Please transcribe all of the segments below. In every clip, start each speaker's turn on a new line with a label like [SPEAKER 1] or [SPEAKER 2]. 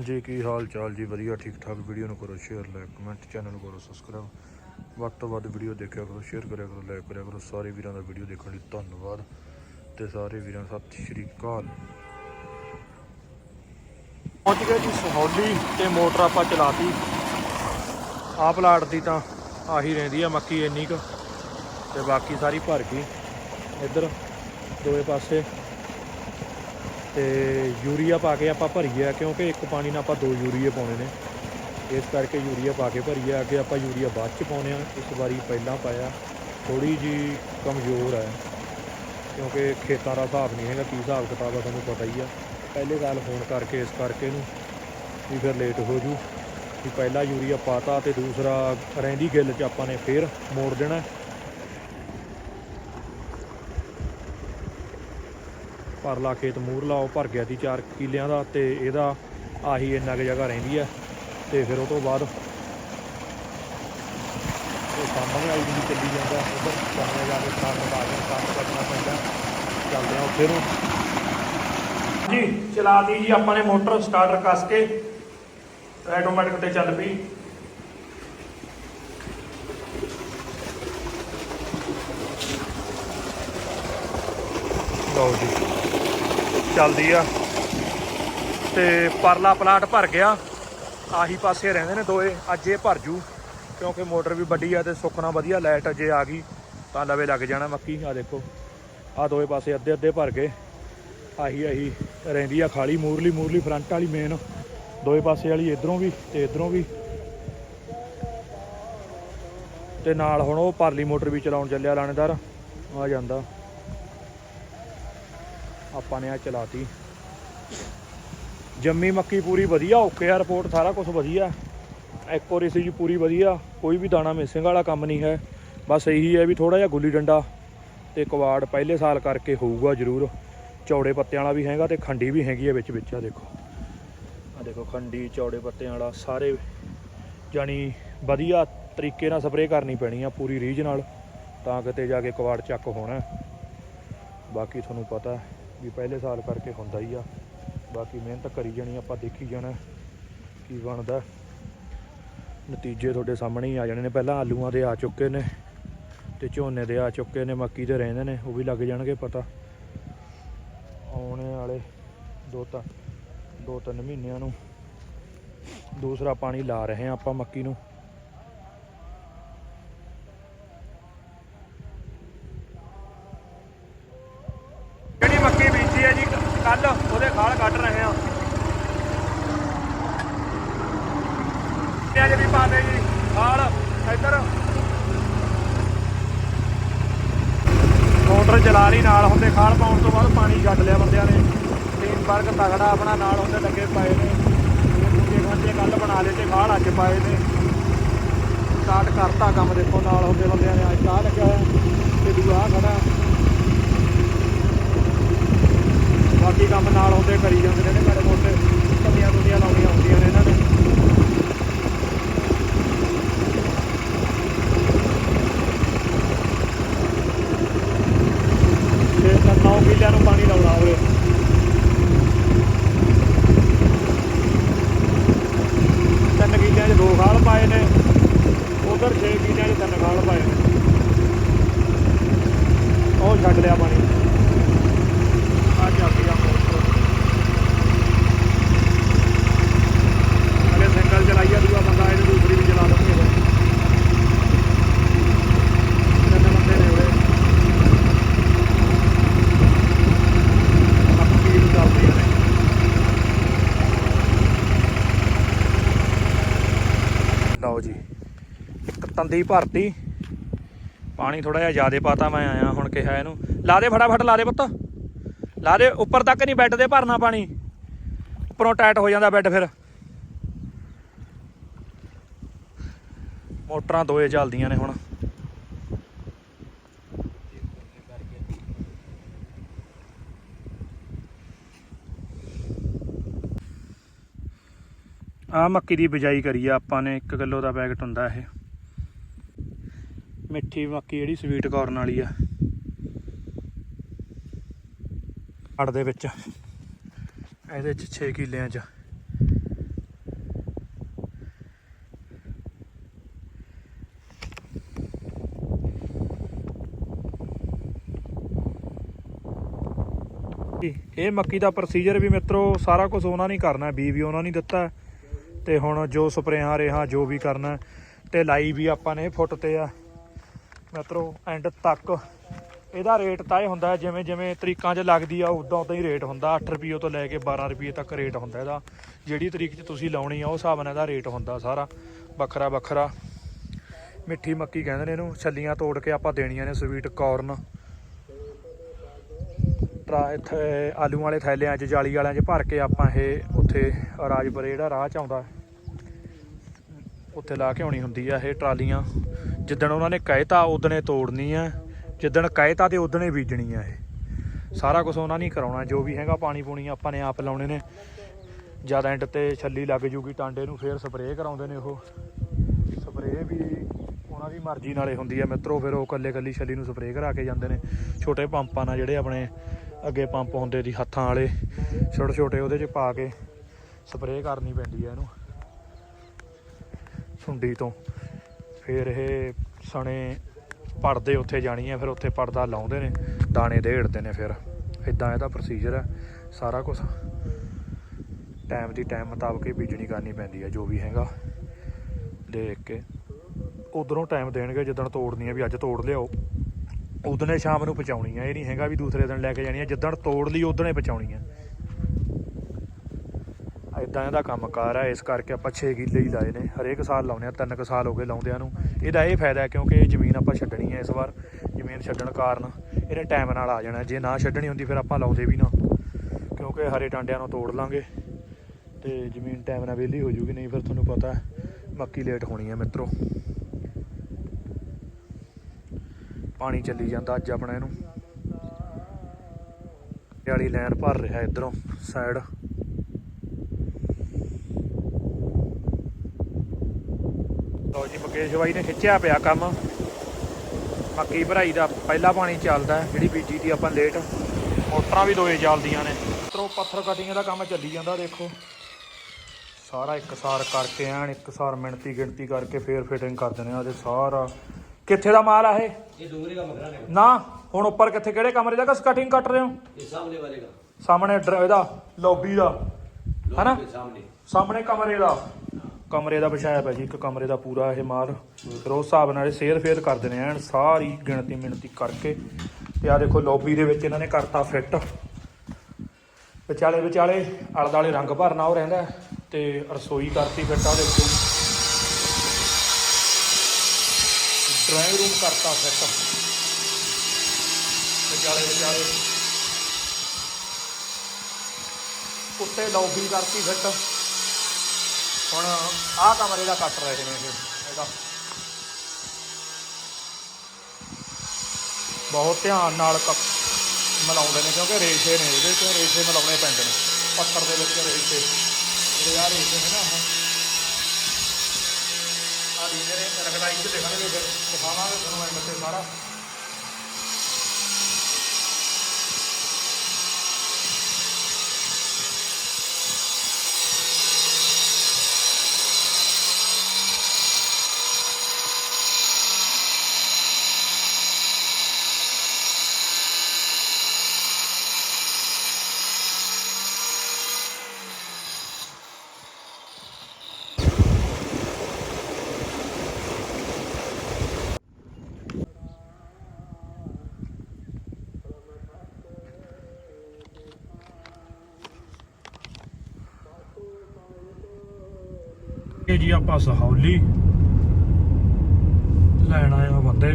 [SPEAKER 1] ਜੀ, ਕੀ ਹਾਲ ਚਾਲ ਜੀ? ਵਧੀਆ, ਠੀਕ ਠਾਕ। ਵੀਡੀਓ ਨੂੰ ਕਰੋ ਸ਼ੇਅਰ ਲਾਈਕ ਕਮੈਂਟ ਚੈਨਲ ਨੂੰ ਕਰੋ ਸਬਸਕ੍ਰਾਈਬ ਵੱਧ ਤੋਂ ਵੱਧ ਵੀਡੀਓ ਦੇਖਿਆ ਕਰੋ ਸ਼ੇਅਰ ਕਰਿਆ ਕਰੋ ਲਾਈਕ ਕਰਿਆ ਕਰੋ। ਸਾਰੇ ਵੀਰਾਂ ਦਾ ਵੀਡੀਓ ਦੇਖਣ ਲਈ ਧੰਨਵਾਦ। ਤੇ ਸਾਰੇ ਵੀਰਾਂ, ਸਤਿ ਸ਼੍ਰੀ ਅਕਾਲ। ਪਹੁੰਚ ਗਏ ਜੀ ਸਹੌਲੀ ਤੇ ਮੋਟਰ ਆਪਾਂ ਚਲਾਤੀ। ਆਹ ਪਲਾਟ ਦੀ ਤਾਂ ਆਹੀ ਰਹਿੰਦੀ ਆ ਮੱਕੀ, ਇੰਨੀ ਕੁ। ਤੇ ਬਾਕੀ ਸਾਰੀ ਭਰ ਗਈ। ਇੱਧਰ, ਦੋਵੇਂ ਪਾਸੇ। ਤੇ ਯੂਰੀਆ ਪਾ ਕੇ ਆਪਾਂ ਭਰੀਏ ਆ, ਕਿਉਂਕਿ ਇੱਕ ਪਾਣੀ ਨਾਲ ਆਪਾਂ ਦੋ ਯੂਰੀਏ ਪਾਉਣੇ ਨੇ। ਇਸ ਕਰਕੇ ਯੂਰੀਆ ਪਾ ਕੇ ਭਰੀਏ ਅੱਗੇ ਆਪਾਂ ਯੂਰੀਆ ਬਾਅਦ ਚ ਪਾਉਣੇ ਆ। ਇਸ ਵਾਰੀ ਪਹਿਲਾਂ ਪਾਇਆ ਥੋੜੀ ਜੀ ਕਮਜ਼ੋਰ ਹੈ ਕਿਉਂਕਿ ਖੇਤਾਂ ਦਾ ਹਿਸਾਬ ਨਹੀਂ ਹੈਗਾ, ਕੀ ਹਿਸਾਬ ਕਿਤਾਬ ਆ ਤੁਹਾਨੂੰ ਪਤਾ ਹੀ ਆ। ਪਹਿਲੇ ਗੱਲ ਹੋਣ ਕਰਕੇ, ਇਸ ਕਰਕੇ ਨੂੰ ਵੀ ਫਿਰ ਲੇਟ ਹੋ ਜੂ। ਵੀ ਪਹਿਲਾ ਯੂਰੀਆ ਪਾਤਾ ਤੇ ਦੂਸਰਾ ਰਹਿੰਦੀ ਗਿੱਲ ਚ ਆਪਾਂ ਨੇ ਫੇਰ ਮੋੜ ਦੇਣਾ। ਪਰਲਾ ਖੇਤ ਮੂਰ ਉਹ ਭਰ ਗਿਆ ਸੀ 4 ਕਿੱਲਿਆਂ ਦਾ ਤੇ ਇਹਦਾ ਆਹੀ ਇੰਨਾ ਕੁ ਜਗ੍ਹਾ ਰਹਿੰਦੀ ਹੈ। ਤੇ ਫਿਰ ਉਹ ਤੋਂ ਬਾਅਦ ਉਹ ਸਾਹਮਣੇ ਵਾਲੀ ਵੀ ਚੱਲੀ ਜਾਂਦਾ, ਉਧਰ ਸਾਹਮਣੇ ਜਾ ਕੇ ਕੰਮ ਲਾ ਕੰਮ ਕਰਨਾ ਪੈਂਦਾ। ਚੱਲਦੇ ਆ ਉੱਥੇ ਨੂੰ। ਜੀ ਚਲਾਤੀ ਜੀ ਆਪਾਂ ਨੇ ਮੋਟਰ ਸਟਾਰਟਰ ਕੱਸ ਕੇ, ਆਟੋਮੈਟਿਕ ਤੇ ਚੱਲ ਪਈ। ਲਓ ਜੀ। ਚੱਲਦੀ ਆ। ਤੇ ਪਰਲਾ ਪਲਾਟ ਭਰ ਗਿਆ। ਆਹੀ ਪਾਸੇ ਰਹਿੰਦੇ ਨੇ ਦੋਏ। ਅੱਜ ਇਹ ਭਰ ਜੂ। ਕਿਉਂਕਿ ਮੋਟਰ ਵੀ ਵੱਡੀ ਆ ਤੇ ਸੁੱਕਣਾ ਵਧੀਆ ਲਾਈਟ ਜੇ ਆ ਗਈ। ਤਾਂ ਲਵੇ ਲੱਗ ਜਾਣਾ ਮੱਕੀ। ਆ ਦੇਖੋ। ਆ ਦੋਏ ਪਾਸੇ ਅੱਧੇ ਅੱਧੇ ਭਰ ਗਏ। ਆਹੀ ਆਹੀ ਰਹਿੰਦੀ ਆ ਖਾਲੀ, ਮੂਰਲੀ ਮੂਰਲੀ ਫਰੰਟ ਵਾਲੀ ਮੇਨ ਦੋਏ ਪਾਸੇ ਵਾਲੀ ਇਧਰੋਂ ਵੀ ਤੇ ਇਧਰੋਂ ਵੀ। ਤੇ ਨਾਲ ਹੁਣ ਉਹ ਪਰਲੀ ਮੋਟਰ ਵੀ ਚਲਾਉਣ ਚੱਲਿਆ ਲਾਣੇਦਾਰ। ਆ ਜਾਂਦਾ। ਆਪਾਂ ਨੇ ਆ ਚਲਾਤੀ। ਜੰਮੀ ਮੱਕੀ ਪੂਰੀ ਵਧੀਆ, ਓਕੇ ਆ ਰਿਪੋਰਟ ਸਾਰਾ ਕੁਝ ਵਧੀਆ। ਐਕੂਰੇਸੀ ਜੀ ਪੂਰੀ ਵਧੀਆ, ਕੋਈ ਵੀ ਦਾਣਾ ਮਿਸਿੰਗ ਵਾਲਾ ਕੰਮ ਨਹੀਂ ਹੈ। ਬਸ ਇਹੀ ਹੈ ਵੀ ਥੋੜਾ ਜਿਹਾ ਗੁੱਲੀ ਡੰਡਾ ਤੇ ਕਵਾੜ ਪਹਿਲੇ ਸਾਲ ਕਰਕੇ ਹੋਊਗਾ ਜ਼ਰੂਰ। ਚੌੜੇ ਪੱਤਿਆਂ ਵਾਲਾ ਵੀ ਹੈਗਾ ਤੇ ਖੰਡੀ ਵੀ ਹੈਗੀ ਹੈ ਵਿੱਚ ਵਿੱਚ, ਆ ਦੇਖੋ। ਆ ਦੇਖੋ ਖੰਡੀ, ਚੌੜੇ ਪੱਤਿਆਂ ਵਾਲਾ, ਸਾਰੇ ਜਾਨੀ ਵਧੀਆ ਤਰੀਕੇ ਨਾਲ ਸਪਰੇਅ ਕਰਨੀ ਪੈਣੀ ਆ ਪੂਰੀ ਰੀਝ ਨਾਲ, ਤਾਂ ਕਿਤੇ ਜਾ ਕੇ ਕਵਾੜ ਚੱਕ ਹੋਣਾ। ਬਾਕੀ ਤੁਹਾਨੂੰ ਪਤਾ ਵੀ ਪਹਿਲੇ ਸਾਲ ਕਰਕੇ ਹੁੰਦਾ ਹੀ ਆ। ਬਾਕੀ ਮਿਹਨਤ ਕਰੀ ਜਾਣੀ, ਆਪਾਂ ਦੇਖੀ ਜਾਣਾ ਕੀ ਬਣਦਾ। ਨਤੀਜੇ ਤੁਹਾਡੇ ਸਾਹਮਣੇ ਹੀ ਆ ਜਾਣੇ ਨੇ। ਪਹਿਲਾਂ ਆਲੂਆਂ ਦੇ ਆ ਚੁੱਕੇ ਨੇ ਤੇ ਝੋਨੇ ਦੇ ਆ ਚੁੱਕੇ ਨੇ ਮੱਕੀ ਦੇ ਰਹਿੰਦੇ ਨੇ, ਉਹ ਵੀ ਲੱਗ ਜਾਣਗੇ ਪਤਾ। ਆਉਣੇ ਵਾਲੇ ਦੋ ਤਾਂ, ਦੋ ਤਿੰਨ ਮਹੀਨਿਆਂ ਨੂੰ ਦੂਸਰਾ ਪਾਣੀ ਲਾ ਰਹੇ ਆ ਆਪਾਂ ਮੱਕੀ ਨੂੰ ਜਿਹੜੀ ਮੱਕੀ ਬੀਜੀ ਹੈ ਜੀ ਕੱਲ ਉਹਦੇ ਖਾਲ ਕੱਢ ਰਹੇ ਆ ਤੇ ਅੱਜ ਵੀ ਪਾਦੇ ਜੀ ਖਾਲ ਇੱਧਰ ਜਲਾਰੀ ਨਾਲ ਹੁੰਦੇ ਖਾਲ ਪਾਉਣ ਤੋਂ ਬਾਅਦ ਪਾਣੀ ਛੱਡ ਲਿਆ ਬੰਦਿਆਂ ਨੇ। ਟੀਮ ਵਰਕ ਤਗੜਾ ਆਪਣਾ ਨਾਲ ਹੁੰਦੇ ਲੱਗੇ ਪਏ ਨੇ। ਦੂਜੇ ਖਾਂਦੇ ਕੱਲ ਬਣਾ ਲਏ ਤੇ ਖਾਲ ਅੱਜ ਪਾਏ ਨੇ। ਸਟਾਰਟ ਕਰਤਾ ਕੰਮ ਦੇਖੋ, ਨਾਲ ਹੁੰਦੇ ਬੰਦਿਆਂ ਨੇ। ਅੱਜ ਆਹ ਲੱਗਿਆ ਹੋਇਆ ਤੇ ਦੂਆ ਆਹ ਖੜਾ। ਬਾਕੀ ਕੰਮ ਨਾਲ ਹੁੰਦੇ ਕਰੀ ਜਾਂਦੇ ਨੇ ਮੇਰੇ ਮੋਟੇ। ਕੰਨੀਆਂ ਦੁਨੀਆਂ ਲਾਉਣੀਆਂ ਹੁੰਦੀਆਂ ਨੇ ਇਹਨਾਂ ਨੇ ਤੇ ਤਾਂ 9 ਕਿੱਲਿਆਂ ਨੂੰ ਪਾਣੀ ਲਾਉਣਾ ਹੋਵੇ ਤਿੰਨ ਕਿੱਲਿਆਂ 'ਚ ਦੋ ਖਾਲ ਪਾਏ ਨੇ ਉਧਰ 6 ਕਿੱਲਿਆਂ 'ਚ ਤਿੰਨ ਖਾਲ ਪਾਏ ਨੇ ਉਹ ਪਾਣੀ। ਆ ਚੱਲਦੀ ਆ ਮੋਟਰ ਸਿੰਗਲ ਚਲਾਈ ਦੂਆ ਬੰਦਾ ਇਹਨੂੰ ਦੂਸਰੀ ਵੀ ਚਲਾ ਲਵਾਂਗੇ ਤਿੰਨ ਬੰਦੇ ਨੇ ਉਰੇ। ਬਾਕੀ ਵੀ ਨੇ ਲਓ ਜੀ, ਇੱਕ ਤੰਦੀ ਭਰਤੀ। ਪਾਣੀ ਥੋੜਾ ਜਿਹਾ ਜ਼ਿਆਦਾ ਪਾਤਾ ਮੈਂ ਆਇਆ ਹੁਣ ਕਿਹਾ ਇਹਨੂੰ। ਲਾ ਦੇ ਫਟਾਫਟ, ਲਾ ਦੇ ਪੁੱਤ। ਲਾ ਦੇ, ਉੱਪਰ ਤੱਕ ਨਹੀਂ ਬੈੱਡ ਤੇ ਭਰਨਾ ਪਾਣੀ। ਉੱਪਰੋਂ ਟਾਈਟ ਹੋ ਜਾਂਦਾ ਬੈੱਡ ਫਿਰ। ਮੋਟਰਾਂ ਦੋਏ ਚੱਲਦੀਆਂ ਨੇ ਹੁਣ। ਆ ਮੱਕੀ ਦੀ ਬਿਜਾਈ ਕਰੀ ਆ ਆਪਾਂ ਨੇ 1 ਕਿਲੋ ਦਾ ਪੈਕਟ ਹੁੰਦਾ ਇਹ। ਮਿੱਠੀ ਮੱਕੀ ਜਿਹੜੀ ਸਵੀਟ ਕਾਰਨ ਵਾਲੀ ਆ। ਹੜ ਦੇ ਵਿੱਚ। ਇਹਦੇ ਚ 6 ਕਿੱਲਿਆਂ ਚ। ਇਹ ਮੱਕੀ ਦਾ ਪ੍ਰੋਸੀਜਰ ਵੀ ਮਿੱਤਰੋ, ਸਾਰਾ ਕੁਝ ਉਹਨਾਂ ਨਹੀਂ ਕਰਨਾ ਬੀ ਵੀ ਉਹਨਾਂ ਨਹੀਂ ਦਿੱਤਾ ਤੇ ਹੁਣ ਜੋ ਸਪਰੇਹਾਂ ਰੇਹਾਂ ਜੋ ਵੀ ਕਰਨਾ ਤੇ ਲਾਈ ਵੀ ਆਪਾਂ ਨੇ ਫੁੱਟ ਤੇ ਆ। ਮਿੱਤਰੋ ਐਂਡ ਤੱਕ। ਇਹਦਾ ਰੇਟ ਤਾਂ ਇਹ ਹੁੰਦਾ ਜਿਵੇਂ ਜਿਵੇਂ ਤਰੀਕਾਂ 'ਚ ਲੱਗਦੀ ਆ, ਉਦਾਂ ਉਦਾਂ ਹੀ ਰੇਟ ਹੁੰਦਾ। 8 ਰੁਪਏ ਤੋਂ ਲੈ ਕੇ 12 ਰੁਪਏ ਤੱਕ ਰੇਟ ਹੁੰਦਾ ਇਹਦਾ। ਜਿਹੜੀ ਤਰੀਕ 'ਚ ਤੁਸੀਂ ਲਾਉਣੀ ਆ, ਉਹ ਹਿਸਾਬ ਨਾਲ ਇਹਦਾ ਰੇਟ ਹੁੰਦਾ ਸਾਰਾ। ਵੱਖਰਾ ਵੱਖਰਾ। ਮਿੱਠੀ ਮੱਕੀ ਕਹਿੰਦੇ ਨੇ ਇਹਨੂੰ, ਛੱਲੀਆਂ ਤੋੜ ਕੇ ਆਪਾਂ ਦੇਣੀਆਂ ਨੇ ਸਵੀਟ ਕਾਰਨ ਟਰਾ ਇੱਥੇ ਆਲੂ ਵਾਲੇ ਥੈਲਿਆਂ 'ਚ ਜਾਲੀ ਵਾਲਿਆਂ 'ਚ ਭਰ ਕੇ ਆਪਾਂ ਇਹ ਉੱਥੇ ਰਾਜਪੁਰੇ ਜਿਹੜਾ ਰਾਹ 'ਚ ਆਉਂਦਾ, ਉੱਥੇ ਲਾ ਕੇ ਆਉਣੀ ਹੁੰਦੀ ਆ ਇਹ ਟਰਾਲੀਆਂ। ਜਿੱਦਣ ਉਹਨਾਂ ਨੇ ਕਹਿਤਾ ਉਦਣੇ ਤੋੜਨੀ ਆ, ਜਿੱਦਣ ਕਹਿਤਾ ਤੇ ਉਦਣੇ ਬੀਜਣੀ ਆ ਇਹ। ਸਾਰਾ ਕੁਝ ਉਹਨਾਂ ਨੇ ਕਰਾਉਣਾ, ਜੋ ਵੀ ਹੈਗਾ ਪਾਣੀ ਪੂਣੀ ਆਪਾਂ ਨੇ ਆਪ ਲਾਉਣੇ ਨੇ। ਜਦ ਐਂਡ ਤੇ ਛੱਲੀ ਲੱਗ ਜੂਗੀ ਟਾਂਡੇ ਨੂੰ, ਫੇਰ ਸਪਰੇਅ ਕਰਾਉਂਦੇ ਨੇ ਉਹ। ਸਪਰੇਅ ਵੀ ਉਹਨਾਂ ਦੀ ਮਰਜ਼ੀ ਨਾਲੇ ਹੁੰਦੀ ਆ, ਮਿੱਤਰੋ, ਫਿਰ ਉਹ ਕੱਲੇ ਕੱਲੀ ਛੱਲੀ ਨੂੰ ਸਪਰੇਅ ਕਰਾ ਕੇ ਜਾਂਦੇ ਨੇ। ਛੋਟੇ ਪੰਪਾਂ ਨਾਲ ਜਿਹੜੇ ਆਪਣੇ ਅੱਗੇ ਪੰਪ ਹੁੰਦੇ ਸੀ ਹੱਥਾਂ ਵਾਲੇ, ਛੋਟੇ ਛੋਟੇ ਉਹਦੇ 'ਚ ਪਾ ਕੇ ਸਪਰੇਅ ਕਰਨੀ ਪੈਂਦੀ ਆ ਇਹਨੂੰ। ਸੁੰਡੀ ਤੋਂ। ਫਿਰ ਇਹ ਸਣੇ ਪੜਦੇ ਉੱਥੇ ਜਾਣੀ ਹੈ ਫਿਰ ਉੱਥੇ ਪੜਦਾ ਲਾਉਂਦੇ ਨੇ, ਦਾਣੇ ਦੇੜਦੇ ਨੇ ਫਿਰ। ਇਦਾਂ ਇਹਦਾ ਪ੍ਰੋਸੀਜਰ ਹੈ ਸਾਰਾ ਕੁਝ ਟਾਈਮ ਦੀ ਟਾਈਮ ਮੁਤਾਬਕ ਹੀ ਬੀਜਣੀ ਕਰਨੀ ਪੈਂਦੀ ਹੈ ਜੋ ਵੀ ਹੈਗਾ। ਦੇਖ ਕੇ। ਉਧਰੋਂ ਟਾਈਮ ਦੇਣਗੇ, ਜਿੱਦਣ ਤੋੜਨੀ ਹੈ ਵੀ ਅੱਜ ਤੋੜ ਲਿਆਓ। ਉਦਣੇ ਸ਼ਾਮ ਨੂੰ ਪਹੁੰਚਾਉਣੀ ਹੈ ਇਹ ਨਹੀਂ ਹੈਗਾ ਵੀ ਦੂਸਰੇ ਦਿਨ ਲੈ ਕੇ ਜਾਣੀ ਹੈ ਜਿੱਦਣ ਤੋੜ ਲਈ ਉਦਣੇ ਪਹੁੰਚਾਉਣੀ ਹੈ ਇਦਾਂ ਇਹਦਾ ਕੰਮਕਾਰ ਹੈ ਇਸ ਕਰਕੇ ਆਪਾਂ 6 ਕਿੱਲੇ ਹੀ ਲਾਏ ਨੇ, ਹਰੇਕ ਸਾਲ ਲਾਉਂਦੇ ਆ, ਤਿੰਨ ਕੁ ਸਾਲ ਹੋ ਗਏ ਲਾਉਂਦਿਆਂ ਨੂੰ। ਇਹਦਾ ਇਹ ਫਾਇਦਾ ਕਿਉਂਕਿ ਇਹ ਜ਼ਮੀਨ ਆਪਾਂ ਛੱਡਣੀ ਹੈ ਇਸ ਵਾਰ, ਜ਼ਮੀਨ ਛੱਡਣ ਕਾਰਨ ਇਹਨੇ ਟਾਈਮ ਨਾਲ ਆ ਜਾਣਾ। ਜੇ ਨਾ ਛੱਡਣੀ ਹੁੰਦੀ ਫਿਰ ਆਪਾਂ ਲਾਉਂਦੇ ਵੀ ਨਾ, ਕਿਉਂਕਿ ਹਰੇ ਟਾਂਡਿਆਂ ਨੂੰ ਤੋੜ ਲਾਂਗੇ ਤੇ ਜ਼ਮੀਨ ਟਾਈਮ ਨਾਲ ਵਿਹਲੀ ਹੋ ਜੂਗੀ, ਨਹੀਂ ਫਿਰ ਤੁਹਾਨੂੰ ਪਤਾ ਮੱਕੀ ਲੇਟ ਹੋਣੀ ਹੈ ਮਿੱਤਰੋ। ਪਾਣੀ ਚੱਲੀ ਜਾਂਦਾ ਅੱਜ ਆਪਣਾ ਇਹਨੂੰ। ਇਹ ਵਾਲੀ ਲਾਈਨ ਭਰ ਰਿਹਾ ਇਧਰੋਂ ਸਾਈਡ ਅੱਜ ਮੁਕੇਸ਼ ਬਾਈ ਨੇ ਖਿੱਚਿਆ ਪਿਆ ਕੰਮ। ਮੱਕੀ ਭਰਾਈ ਦਾ ਪਹਿਲਾ ਪਾਣੀ ਚੱਲਦਾ ਜਿਹੜੀ ਬੀਜੀ ਦੀ ਆਪਾਂ ਲੇਟ। ਮੋਟਰਾਂ ਵੀ ਦੋਏ ਚੱਲਦੀਆਂ ਨੇ। ਤਰੋ ਪੱਥਰ ਕਟਿੰਗ ਦਾ ਕੰਮ ਚੱਲੀ ਜਾਂਦਾ ਦੇਖੋ। ਸਾਰਾ ਇੱਕਸਾਰ ਕਰਕੇ ਐਨ ਇੱਕਸਾਰ ਮਿਣਤੀ ਗਿਣਤੀ ਕਰਕੇ ਫੇਰ ਫਿਟਿੰਗ ਕਰ ਦਿੰਦੇ ਆ ਤੇ ਸਾਰਾ। ਕਿੱਥੇ ਦਾ ਮਾਲ ਆ ਇਹ?
[SPEAKER 2] ਇਹ ਦਾ ਮਗਰਾ
[SPEAKER 1] ਨਾ। ਹੁਣ ਉੱਪਰ ਕਿੱਥੇ ਕਿਹੜੇ ਕਮਰੇ ਦਾ? ਕਸ ਕਟਿੰਗ ਕੱਟ ਰਹੇ ਹੋ?
[SPEAKER 2] ਸਾਹਮਣੇ ਵਾਲੇ ਦਾ।
[SPEAKER 1] ਸਾਹਮਣੇ ਇਹਦਾ ਲੌਬੀ ਦਾ।
[SPEAKER 2] ਹੈਨਾ?
[SPEAKER 1] ਸਾਹਮਣੇ ਕਮਰੇ ਦਾ। ਕਮਰੇ ਦਾ ਵਿਛਾਇਆ ਪਿਆ ਜੀ, ਇੱਕ ਕਮਰੇ ਦਾ ਪੂਰਾ ਇਹ ਮਾਲ। ਫਿਰ ਉਸ ਹਿਸਾਬ ਨਾਲ ਸੇਰ ਫੇਰ ਕਰਦੇ ਨੇ ਐਨ ਸਾਰੀ ਗਿਣਤੀ ਮਿਣਤੀ ਕਰਕੇ। ਤੇ ਆ ਦੇਖੋ ਲੌਬੀ ਦੇ ਵਿੱਚ ਇਹਨਾਂ ਨੇ ਕਰਤਾ ਫਿੱਟ ਵਿਚਾਲੇ ਵਿਚਾਲੇ ਆਲੇ ਦੁਆਲੇ ਰੰਗ ਭਰਨਾ ਉਹ ਰਹਿੰਦਾ ਹੈ ਤੇ ਰਸੋਈ ਕਰਤੀ ਫਿੱਟ ਆ ਦੇਖੋ। ਡਰਾਇੰਗ ਰੂਮ ਕਰਤਾ ਫਿੱਟ ਵਿਚਾਲੇ ਵਿਚਾਲੇ। ਉੱਤੇ ਲੌਬੀ ਕਰਤੀ ਫਿੱਟ ਹੁਣ ਆਹ ਕਮਰੇ ਦਾ ਕੱਟ ਰਹੇ ਨੇ ਇਹ, ਇਹਦਾ। ਬਹੁਤ ਧਿਆਨ ਨਾਲ ਕ- ਮਿਲਾਉਂਦੇ ਨੇ ਕਿਉਂਕਿ ਰੇਸ਼ੇ ਨੇ ਇਹਦੇ ਚ ਰੇਸ਼ੇ ਮਿਲਾਉਣੇ ਪੈਂਦੇ ਨੇ। ਪੱਥਰ ਦੇ ਵਿੱਚ ਰੇਸ਼ੇ। ਜਿਹੜੇ ਆ ਰੇਸ਼ੇ ਨੇ ਨਾ ਆ ਲੀਨੇ ਨੇ, ਰਗੜਾਈ ਚ ਦਿਖਾਵਾਂਗੇ ਤੁਹਾਨੂੰ ਐਂਡ ਤੇ ਸਾਰਾ। ਜੀ, ਆਪਾਂ ਸਹੌਲੀ ਲੈਣ ਆਏ ਆ ਬੰਦੇ।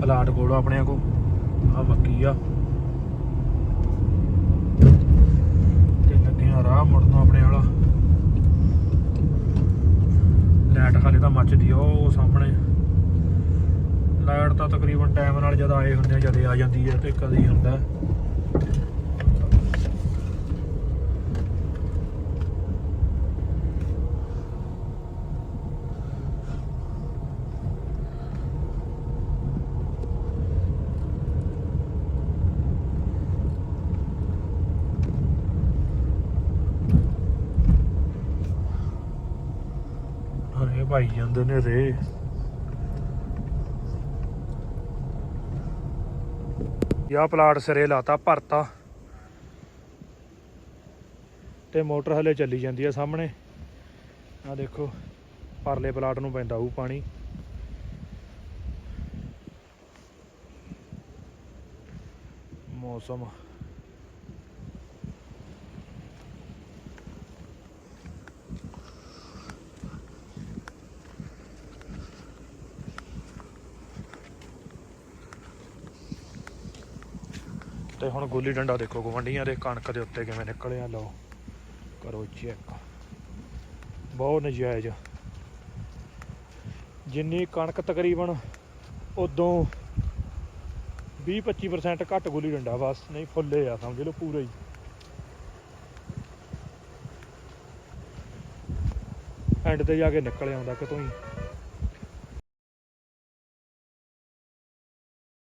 [SPEAKER 1] ਪਲਾਟ ਕੋਲ ਆਪਣੇ ਕੋ ਆ ਮੱਕੀ ਆ। ਤੇ ਲੱਗੇ ਰਾਹ ਮੁੜਨਾ ਆਪਣੇ ਵਾਲਾ। ਲਾਈਟ ਹਾਲੇ ਤਾਂ ਮੱਚਦੀ ਆ, ਉਹ ਸਾਹਮਣੇ। ਲਾਈਟ ਤਾਂ ਤਕਰੀਬਨ ਟਾਈਮ ਨਾਲ ਜਦ ਆਏ ਹੁੰਦੇ ਆ, ਜਦ ਆ ਜਾਂਦੀ ਹੈ ਤੇ ਕਦੀ ਹੁੰਦਾ ਹਰੇ ਭਾਈ ਜਾਂਦੇ ਨੇ ਰੇ। ਯਾ ਪਲਾਟ ਸਿਰੇ ਲਾਤਾ, ਭਰਤਾ। ਤੇ ਮੋਟਰ ਹਲੇ ਚੱਲੀ ਜਾਂਦੀ ਆ ਸਾਹਮਣੇ। ਆ ਦੇਖੋ, ਪਰਲੇ ਪਲਾਟ ਨੂੰ ਪੈਂਦਾ ਹੋਊ ਪਾਣੀ। ਮੌਸਮ ਤੇ ਹੁਣ ਗੁੱਲੀ ਡੰਡਾ ਦੇਖੋ ਗਵੰਡੀਆਂ ਦੇ ਕਣਕ ਦੇ ਉੱਤੇ ਕਿਵੇਂ ਨਿਕਲਿਆ ਲਓ। ਕਰੋ ਚੈੱਕ ਬਹੁਤ ਨਜਾਇਜ਼। ਜਿੰਨੀ ਕਣਕ ਤਕਰੀਬਨ ਉਦੋਂ 20-25% ਘੱਟ ਗੁੱਲੀ ਡੰਡਾ, ਬਸ ਨਹੀਂ, ਫੁੱਲੇ ਆ, ਸਮਝ ਲਓ ਪੂਰਾ ਹੀ। ਐਂਡ ਤੇ ਜਾ ਕੇ ਨਿਕਲ ਆਉਂਦਾ ਕਿਤੋਂ ਹੀ।